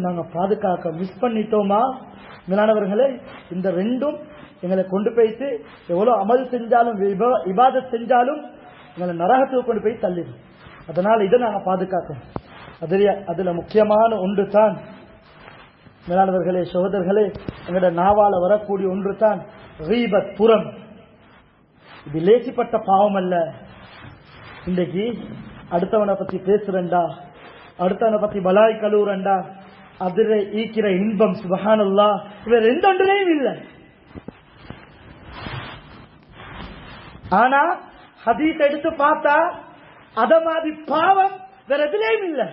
நாங்க பாதுகாக்க மிஸ் பண்ணிட்டோமா? மேலானவர்களே இந்த ரெண்டும் எங்களை கொண்டு போயிட்டு எவ்வளவு அமல் செஞ்சாலும் விபா- செஞ்சாலும் எங்களை நரகத்துக்கு கொண்டு போய் தள்ளிடும். அதனால் இதை நாங்கள் பாதுகாக்கணும். அதில் அதுல முக்கியமான ஒன்று தான் மேலானவர்களே சகோதரர்களே எங்களோட நாவால வரக்கூடிய ஒன்று தான் ரீபத் புறம். இது லேசிப்பட்ட பாவம் அல்ல. இன்றைக்கு அடுத்தவனை பத்தி பேசுறேன்டா. அடுத்தவனை பத்தி பலாய் கழுவுறேன்டா. அதுல ஈக்கிற இன்பம் சுபஹானல்லா. வேற எந்த ஒன்றிலையும் இல்லை. ஆனா ஹதீஸ் எடுத்து பார்த்தா அத மாதிரி பாவம் வேற எதுலையும் இல்லை.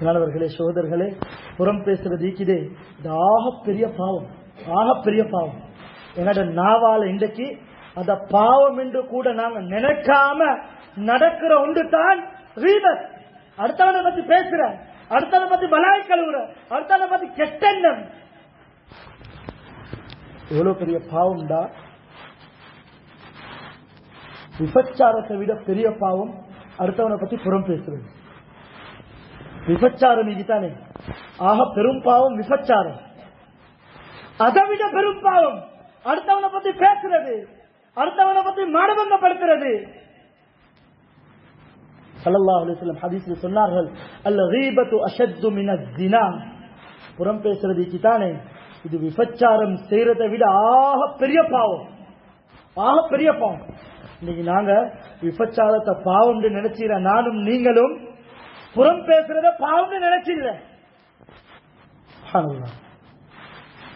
மாணவர்களே சோதர்களே புறம் பேசுறது ஈக்குதே. இது ஆகப்பெரிய பாவம் ஆகப்பெரிய பாவம். என்னோட நாவால இன்றைக்கு அத பாவம் என்று கூட நாங்க நினைக்காம நடக்கிற ஒன்று தான் ரீபத். அடுத்தவனை பத்தி பேசுற அடுத்தவனை பத்தி பலாய் கழுவுற. அடுத்தவனை பத்தி கெட்டெண்ணம் எவ்வளவு பெரிய பாவம்டா? விபச்சாரத்தை விட பெரிய பாவம் அடுத்தவனை பத்தி புறம் பேசுறது. விபச்சாரம் இதுதானே. ஆக பெரும் பாவம் விபச்சாரம். அதை விட பெரும் பாவம் அடுத்தவனை பத்தி பேசுறது. அடுத்தவனை பத்தி மானபங்கப்படுத்துறது ஸல்லல்லாஹு அலிஸ்லம் வஸல்லம் ஹதீஸ்ல சொன்னார்கள் அல்ல ரீபத்து அஷத்து மின புறம் பேசுறது தானே இது விபச்சாரம் செய்யறதை விட ஆக பெரிய பாவம். ஆக பெரிய பாவம். இன்னைக்கு நாங்க விபச்சாரத்தை பாவம் நினைச்சிட நானும் நீங்களும் புறம் பேசுறத பாவம்னு நினைச்சில்ல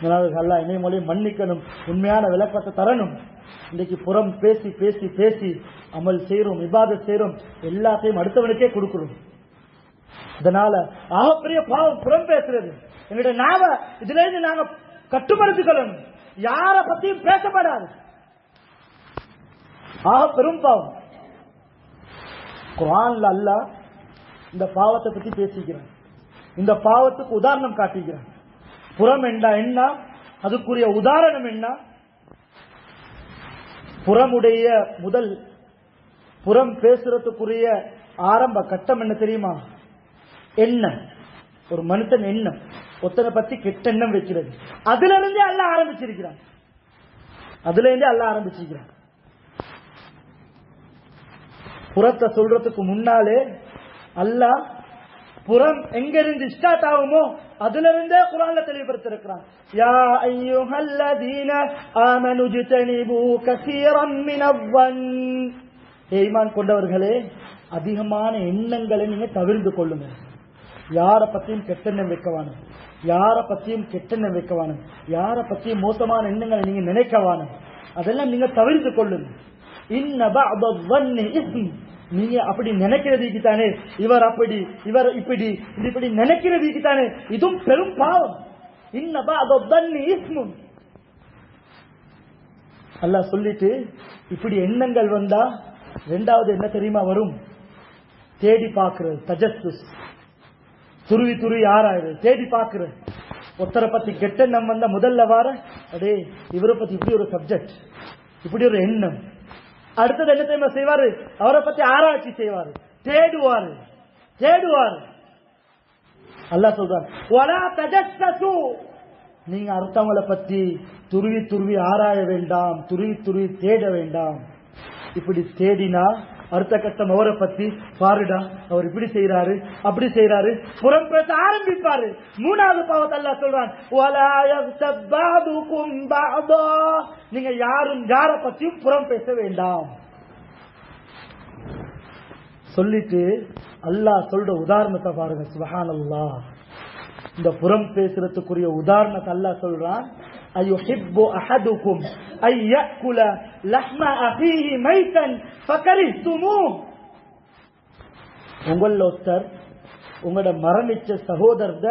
அதனால இணைய மொழியை மன்னிக்கணும் உண்மையான விளக்கத்தை தரணும். இன்னைக்கு புறம் பேசி பேசி பேசி அமல் செய்யறோம் விவாத செய்யறோம் எல்லாத்தையும் அடுத்தவனுக்கே கொடுக்கிறோம் அதனால ஆகப்பெரிய பாவம் புறம் பேசுறது. எங்களுடைய நாம இதுல இருந்து நாங்க கட்டுப்படுத்திக்கொள்ளணும். யார பத்தியும் பேசப்படாது. ஆக பெரும் பாவம். குரான்ல அல்லாஹ் இந்த பாவத்தை பத்தி பேசிக்கிறேன். இந்த பாவத்துக்கு உதாரணம் காட்டுகிறேன் புறம் என்றா என்ன? அதுக்குரிய உதாரணம் என்ன? புறமுடைய முதல் புறம் பேசுறதுக்குரிய ஆரம்ப கட்டம் என்ன தெரியுமா? எண்ணம் ஒரு மனுஷன் எண்ணம். ஒத்தனை பத்தி கெட்ட எண்ணம் வைக்கிறது. அதுல இருந்தே அல்ல ஆரம்பிச்சிருக்கிறான். அதுல இருந்தே அல்ல ஆரம்பிச்சிருக்கிறான். புறத்தை சொல்றதுக்கு முன்னாலே அல்லாஹ் புறம் எங்கிருந்து ஸ்டார்ட் ஆகுமோ அதுல இருந்தே குரான்ல தெளிவுபடுத்திருக்கிறான் யா ஐயுஹல்லதீன ஆமனு ஜிதனிபு மினவ்வன். ஏய்மான் கொண்டவர்களே அதிகமான எண்ணங்களை நீங்க தவிர்ந்து கொள்ளுங்க. யார பத்தியும் கெட்டெண்ணம் வைக்கவானு யார பத்தியும் கெட்டெண்ணம் வைக்கவானு யார பத்தியும் மோசமான எண்ணங்களை நீங்க நினைக்கவானு அதெல்லாம் நீங்க தவிர்த்து கொள்ளுங்க. இன்ன நீங்க அப்படி நினைக்கிறதுக்கு தானே? இவர் அப்படி இவர் இப்படி இப்படி நினைக்கிறதுக்கு தானே? இதுவும் பெரும் பாவம். இன்னபா பஅத ظن அல்லாஹ் சொல்லிட்டு இப்படி எண்ணங்கள் வந்தா ரெண்டாவது என்ன தெரியுமா வரும்? தேடி பார்க்கறது தஜஸ்துஸ் துருவி துருவி ஆறாயிரம் தேடி பார்க்கிறது. ஒருத்தரை பத்தி கெட்டெண்ணம் வந்தா முதல்ல வார அடே இவரை பத்தி இப்படி ஒரு சப்ஜெக்ட் இப்படி ஒரு எண்ணம். அடுத்தது என்ன தெரியுமா செய்வாரு? அவரை பத்தி ஆராய்ச்சி செய்வாரு. தேடுவாரு. தேடுவாரு. அல்லாஹ் சொல்றாரு நீங்க அடுத்தவங்களை பத்தி துருவி துருவி ஆராய வேண்டாம் துருவி துருவி தேட வேண்டாம். இப்படி தேடினா அடுத்த கட்டம் அவரை பத்தி பாருடா. அவர் இப்படி செய்யறாரு அப்படி செய்யறாரு புறம் பேச ஆரம்பிப்பாரு. மூணாவது பாவத்தை அல்லாஹ் சொல்றான். நீங்க யாரும் யார பத்தியும் புறம் பேச வேண்டாம். சொல்லிட்டு அல்லாஹ் சொல்ற உதாரணத்தை பாருங்க. சுபஹானல்லாஹ். இந்த புறம் பேசுறதுக்குரிய உதாரணத்தை அல்லாஹ் சொல்றான். அயுஹிப்பு அஹதுக்கும் ஐ யக்குல லஹ்ம அஹீஹி மைத்தன் ஃபகரிஹ்துமூஹ் உங்கள ஒருத்தர் உங்களோட மரணிச்ச சகோதரத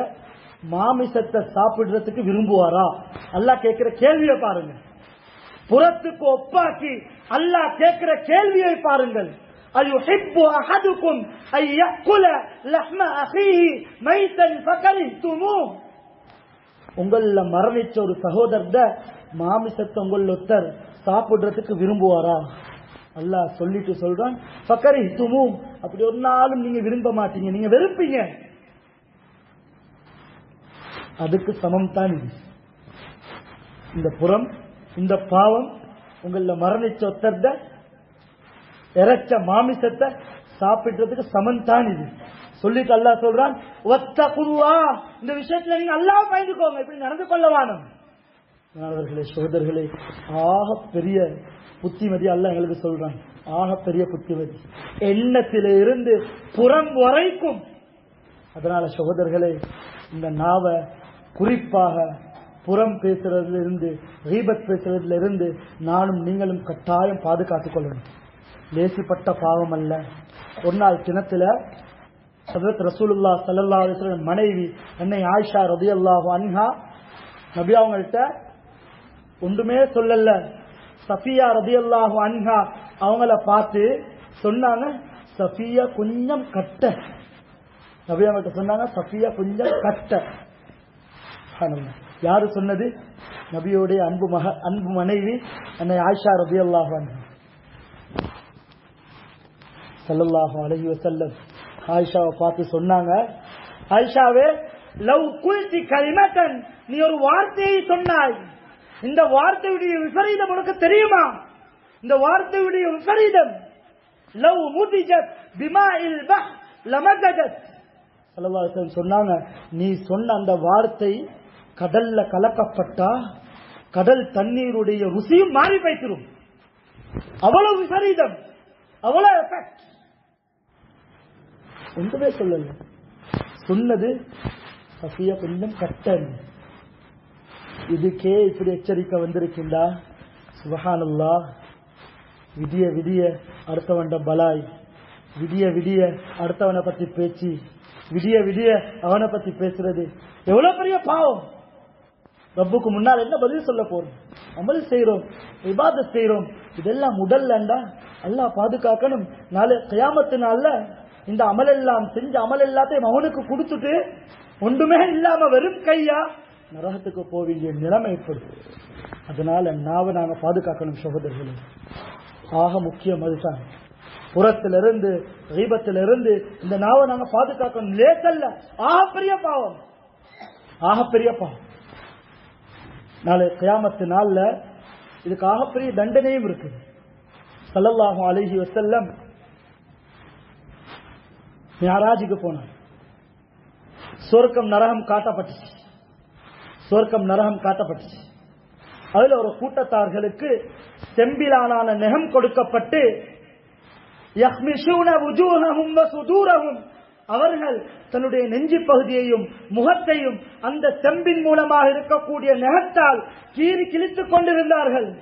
மாமிசத்தை சாப்பிடுறதுக்கு விரும்புவாரா அல்லாஹ் கேட்கிற கேள்வியை பாருங்க புறத்துக்கு ஒப்பாக்கி அல்லாஹ் கேட்கிற கேள்வியை பாருங்கள் أيحب أحدكم أن يأكل لحم أخيه ميتا فكرهتموه உங்கள மரணிச்ச ஒரு சகோதரத மாமிசத்தை உங்கள் ஒருத்தர் சாப்பிடுறதுக்கு விரும்புவாரா? அல்லாஹ் சொல்லிட்டு சொல்றான் பக்கரி துமும் அப்படி ஒரு நாளும் நீங்க விரும்ப மாட்டீங்க. நீங்க வெறுப்பீங்க. அதுக்கு சமம் தான் இது. இந்த புறம் இந்த பாவம் உங்கள மரணிச்ச ஒத்தர்த இறைச்ச மாமிசத்தை சாப்பிடுறதுக்கு சமம் தான் இது. சொல்லிட்டு அல்லா சொல்றான் ஒத்தகுல்லா இந்த விஷயத்துல நீங்க அல்லாஹ் பயந்துக்கோங்க இப்படி நடந்து கொள்ளவானும் மாணவர்களே சோதர்களே ஆக பெரிய புத்திமதி அல்ல எங்களுக்கு சொல்றான். ஆக பெரிய புத்திமதி. எண்ணத்தில இருந்து புறம் வரைக்கும். அதனால சகோதரர்களே இந்த நாவ குறிப்பாக புறம் பேசுறதுல இருந்து ரீபத் பேசுறதுல இருந்து நானும் நீங்களும் கட்டாயம் பாதுகாத்துக் கொள்ளணும். லேசிப்பட்ட பாவம் அல்ல. ஒரு நாள் தினத்துல ஹஜரத் ரசூலுல்லா சல்லா அலைஹி மனைவி என்னை ஆயிஷா ரலியல்லாஹு அன்ஹா நபி அவங்கள்ட்ட ஒன்றுமே சொல்லல. சஃபியா ரலியல்லாஹு அன்ஹா அவங்கள பார்த்து சொன்னாங்க சஃபியா கொஞ்சம் கட்ட. நபி அவங்கள்ட்ட சொன்னாங்க சஃபியா கொஞ்சம் கட்ட. யாரு சொன்னது? நபியோடைய அன்பு மக அன்பு மனைவி அன்னை ஆயிஷா ரலியல்லாஹு அன்ஹா. ஸல்லல்லாஹு அலைஹி வஸல்லம். ஆயிஷாவை பார்த்து சொன்னாங்க. ஆயிஷாவே லவ் குல்தி கலிமத்தன் நீ ஒரு வார்த்தையை சொன்னாய். இந்த வார்த்தையுடைய விபரீதம் உனக்கு தெரியுமா? இந்த வார்த்தையுடைய விபரீதம் லவ் முதிஜத் பிமாஇல் பஹ் லமதஜத் ஸல்லல்லாஹு சொன்னாங்க நீ சொன்ன அந்த வார்த்தை கடல்ல கலக்கப்பட்டா கடல் தண்ணீருடைய ருசியும் மாறி போய்த்திரும். அவ்வளவு விபரீதம் அவ்வளவு எஃபெக்ட் ஒன்றுமே சொல்லல. சொன்னது சஃபியா கொஞ்சம் கட்டன் இதுக்கே இப்படி எச்சரிக்கை வந்திருக்கின்றா? சுபஹானல்லா. விடிய விடிய அடுத்தவன்ட பலாய். விடிய விடிய அடுத்தவனை பத்தி பேச்சு. விடிய விடிய அவனை பத்தி பேசுறது. எவ்வளவு பெரிய பாவம். ரப்புக்கு முன்னால் என்ன பதில் சொல்ல போறோம்? அமல் செய்யறோம் விவாதம் செய்யறோம் இதெல்லாம் உடல்லண்டா அல்லாஹ் பாதுகாக்கணும். நாளை கியாமத்து நாள்ல இந்த அமல் எல்லாம் செஞ்ச அமல் எல்லாத்தையும் அவனுக்கு கொடுத்துட்டு ஒன்றுமே இல்லாம வெறும் கையா நரகத்துக்கு போவீங்க நிலைமை ஏற்படுது அதனால நாவை நாங்க பாதுகாக்கணும் சகோதரர்களே. ஆக முக்கியம் அதுதான். புறத்திலிருந்து தீபத்திலிருந்து இந்த நாவை நாங்க பாதுகாக்கணும். லேசல்ல. ஆக பெரிய பாவம். ஆக பெரிய பாவம். நாளை கியாமத்து நாள்ல இதுக்கு ஆகப்பெரிய தண்டனையும் இருக்குது. ஸல்லல்லாஹு அழகி வசல்லம் மியாராஜுக்கு போனார். சொர்க்கம் நரகம் காட்டப்பட்டுச்சு. சொர்க்கம் நரகம் காட்டப்பட்டுச்சு. அதுல ஒரு கூட்டத்தார்களுக்கு செம்பிலான நெகம் கொடுக்கப்பட்டு அவர்கள் தன்னுடைய நெஞ்சு பகுதியையும் முகத்தையும் அந்த செம்பின் மூலமாக இருக்கக்கூடிய நெகத்தால் கீறி கிழித்துக் கொண்டிருந்தார்கள்.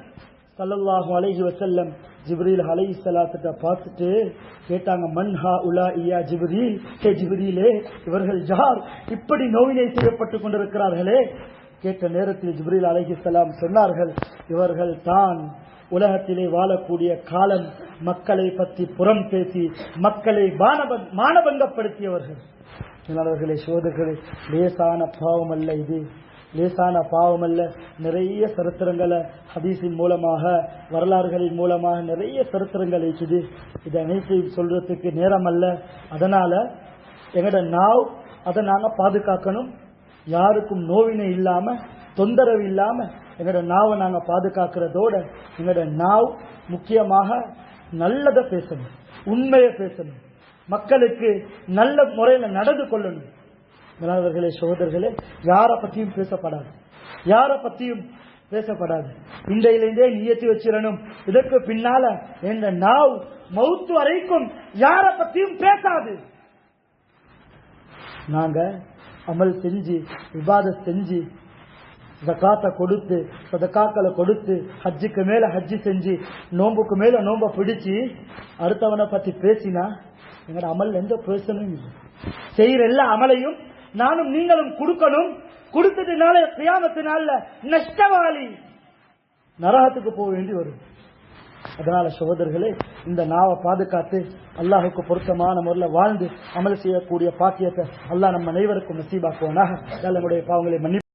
சல்லல்லாஹு அலைஹி வசல்லம் ஜிப்ரீல் அலை சலாத்திட்ட பார்த்துட்டு கேட்டாங்க மன்ஹா உலா இயா ஜிப்ரீல்? ஹே ஜிப்ரீலே இவர்கள் ஜார் இப்படி நோவினை செய்யப்பட்டுக் கொண்டிருக்கிறார்களே? கேட்ட நேரத்தில் ஜிப்ரீல் அலைஹிஸ்ஸலாம் சொன்னார்கள் இவர்கள் தான் உலகத்திலே வாழக்கூடிய காலம் மக்களை பற்றி புறம் பேசி மக்களை மானபங்கப்படுத்தியவர்கள். அவர்களே சோதர்களே லேசான பாவம் அல்ல இது. லேசான பாவம் அல்ல நிறைய சரித்திரங்களை ஹதீஸின் மூலமாக வரலாறுகளின் மூலமாக நிறைய சரித்திரங்கள் இருக்குது இது அனைத்தையும் சொல்றதுக்கு நேரம் அல்ல அதனால எங்கட நாவ் அதை நாங்க பாதுகாக்கணும். யாருக்கும் நோவினை இல்லாம தொந்தரவு இல்லாம எங்களோட நாவை நாங்க பாதுகாக்கிறதோட எங்களோட நாவ் முக்கியமாக நல்லதை பேசணும் உண்மையை பேசணும். மக்களுக்கு நல்ல முறையில் நடந்து கொள்ளணும். மாணவர்களே சகோதரர்களே யாரை பற்றியும் பேசப்படாது. யாரை பற்றியும் பேசப்படாது. இன்றையிலிருந்தே நியத்தி வச்சிடணும். இதற்கு பின்னால என்ற நாவ் மௌத்து வரைக்கும் யாரை பற்றியும் பேசாது. நாங்க அமல் செஞ்சு விவாதம் செஞ்சு ஜக்காத்தை கொடுத்து சதக்காக்களை கொடுத்து ஹஜ்ஜுக்கு மேல ஹஜ்ஜு செஞ்சு நோம்புக்கு மேல நோம்ப பிடிச்சு அடுத்தவனை பத்தி பேசினா எங்களோட அமல் எந்த பிரயோசனமும் இல்லை. செய்யற எல்லா அமலையும் நானும் நீங்களும் கொடுக்கணும். கொடுத்ததுனால கியாமத்தினால நஷ்டவாளி. நரகத்துக்கு போக வேண்டி வரும். அதனால சகோதரர்களே இந்த நாவை பாதுகாத்து அல்லாஹுக்கு பொருத்தமான முறையில் வாழ்ந்து அமல் செய்யக்கூடிய பாக்கியத்தை அல்லாஹ் நம்ம அனைவருக்கும் நசீபாக்குவானாக. நம்முடைய பாவங்களை மன்னி